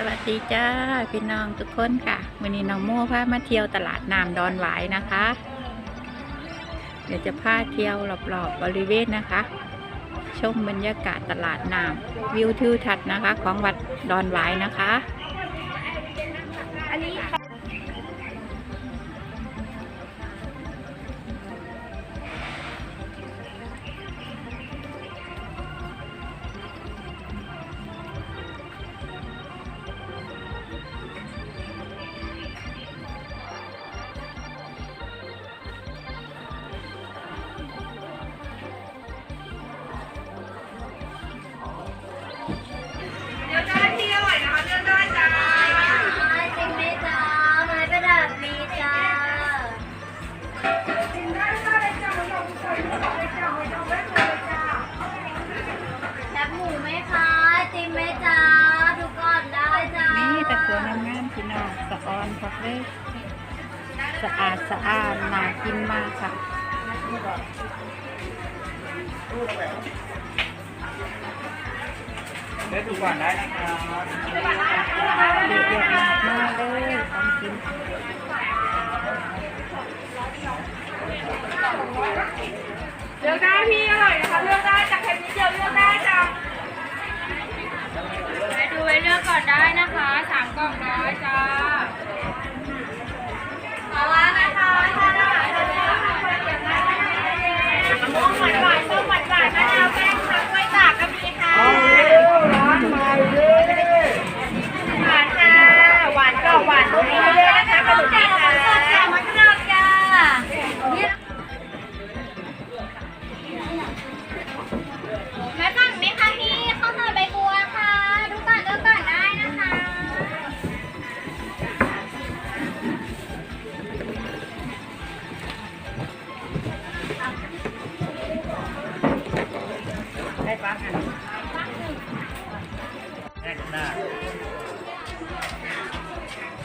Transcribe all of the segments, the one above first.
สวัสดีจ้าพี่น้องทุกคนค่ะวันนี้น้องโม่พามาเที่ยวตลาดน้ำดอนหวายนะคะ เดี๋ยวจะพาเที่ยวรอบๆบริเวณนะคะ ชมบรรยากาศตลาดน้ำวิวทิวทัศน์นะคะ ของวัดดอนหวายนะคะ องสะออนพักเลยสะอาดสะอาดน่ากินมากค่ะได้ดูก่อนได้นะครับเด็ดๆมากมากๆเลยของกิน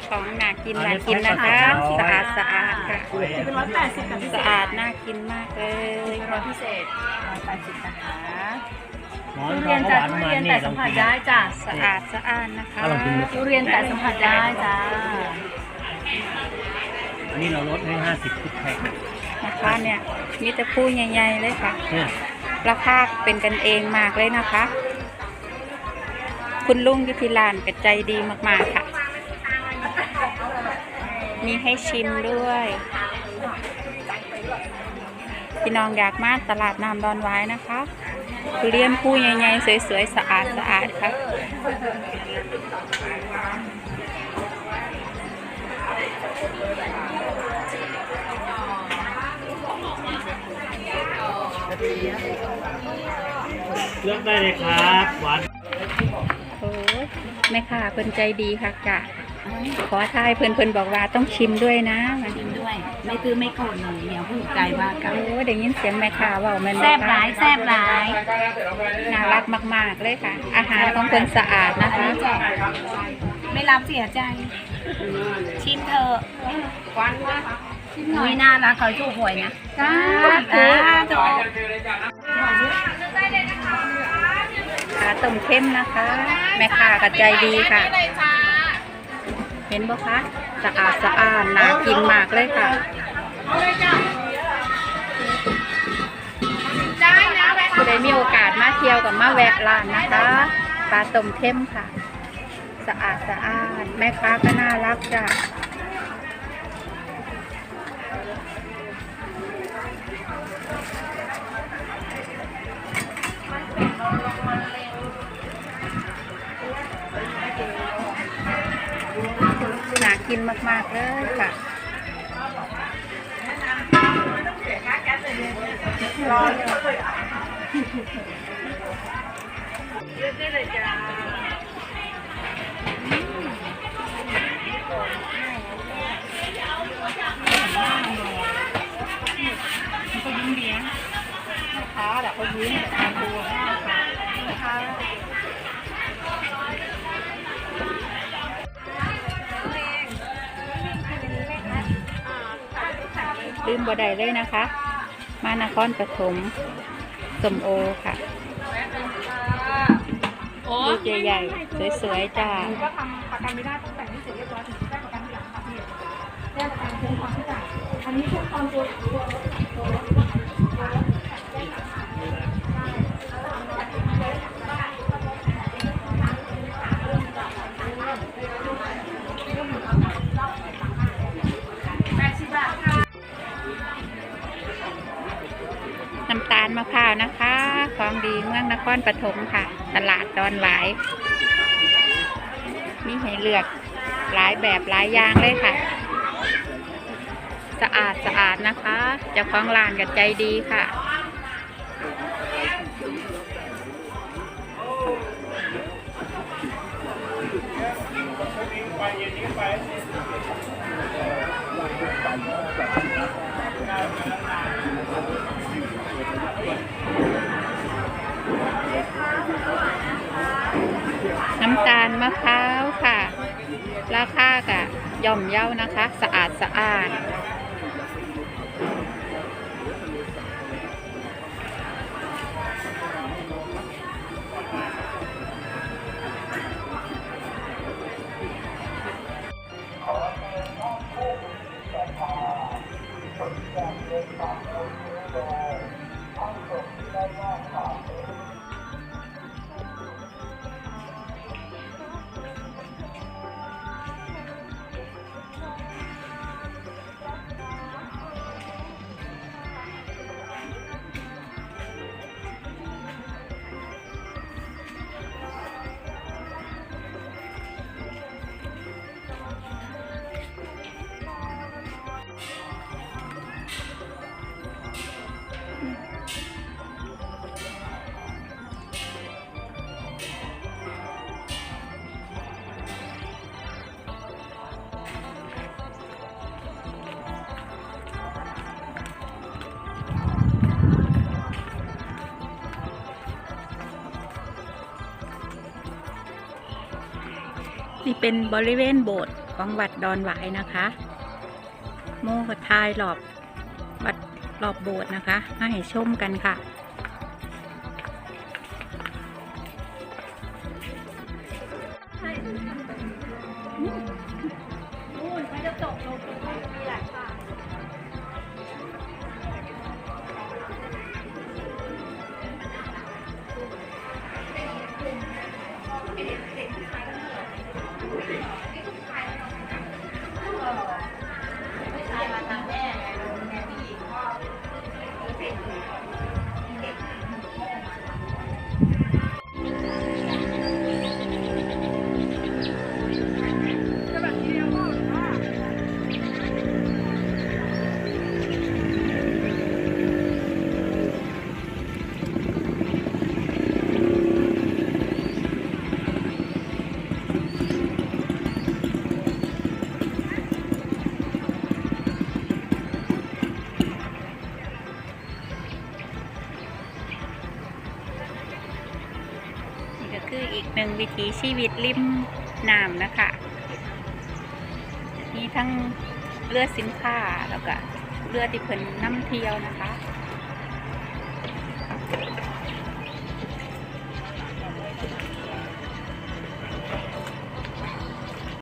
ของน่ากินน่ากินนะคะสะอาดสะอาดค่ะเป็นร้อยแปดสิบกับพิเศสะษอาดน่ากินมากเลยร้อยพิเศษร้อยแปดสิบนะคะหมอนทองหวานมันนี่ลองกินจ้าสะอาดสะอาดนะคะเอาลองกินดูทุเรียนแต่สัมผัสได้จ้าอันนี้เราลดให้ห้าสิบทุกแพ็คนะคะเนี่ยมีแต่ผู้ใหญ่ๆเลยค่ะเนี่ย ราคาเป็นกันเองมากเลยนะคะ คุณลุงยุทิลานเป็นใจดีมากๆค่ะ มีให้ชิมด้วยพี่น้องอยากมาตลาดน้ำดอนไว้นะคะทุเรียนผู้ใหญ่ๆสวยๆสะอาดสะอาดค่ะ เลือกได้เลยครับหวานโอ้ยแม่ค่ะเพิ่นใจดีค่ะจ้ะขอทายเพิ่นเพิ่นบอกว่าต้องชิมด้วยนะมันกินด้วย ไม่คือไม่โกรธหนูเหนียวผู้ใจว่ากันโอ้ยได้ยินเสียงแม่ค่ะเว่าแม่นแซ่บหลายแซ่บหลายน่ารักมาก ๆ เลยค่ะ อาหารของเพิ่นสะอาดนะคะไม่รับเสียใจ ชิมเถอะอุ้ยน่ารักเขาถูกหวยนะจ้าอ่าถูกขา ต้มเข้มนะคะ แม่ค่ะก็ใจดีค่ะ เห็นบ่คะสะอาดสะอาดน่ากินมากเลยค่ะได้นะแม่ผู้ใดมีโอกาสมาเที่ยวกับมาแวะร้านนะคะปลาต้มเข้มค่ะ สะอาดสะอาดแม่ค้าก็น่ารักจ้ะ กินมาก ๆ เลยค่ะเขายิ้มเลี้ยงลูกค้าแหละเขายิ้มแต่ทานตัวมากค่ะ ลืมบ่ได้เลยนะคะ มานครปฐมสมโอค่ะลูกใหญ่ๆสวยๆจ้าก็ทำประกันไม่ได้ต้องแต่งให้เสร็จเรียบร้อยถึงจะได้ประกันทีหลังค่ะพี่ได้ประกันคุ้มครองที่จ่ายอันนี้คุ้มครองตัวตัวรถ ครปฐมค่ะ ตลาดดอนหวายมีให้เลือกหลายแบบหลายอย่างเลยค่ะ สะอาดสะอาดนะคะเจ้าของร้านกับใจดีค่ะ น้ำตาลมะพร้าวค่ะ ราคากะย่อมเย้านะคะ สะอาดสะอาด นี่เป็นบริเวณโบสถ์ของวัดดอนหวายนะคะ โมกทายหลอบวัดหลอบโบสถ์นะคะ มาให้ชมกันค่ะ วิถีชีวิตริมน้ำนะคะ มีทั้งเลือดสินค้าแล้วก็เลือดที่เพิ่นน้ำเที่ยวนะคะ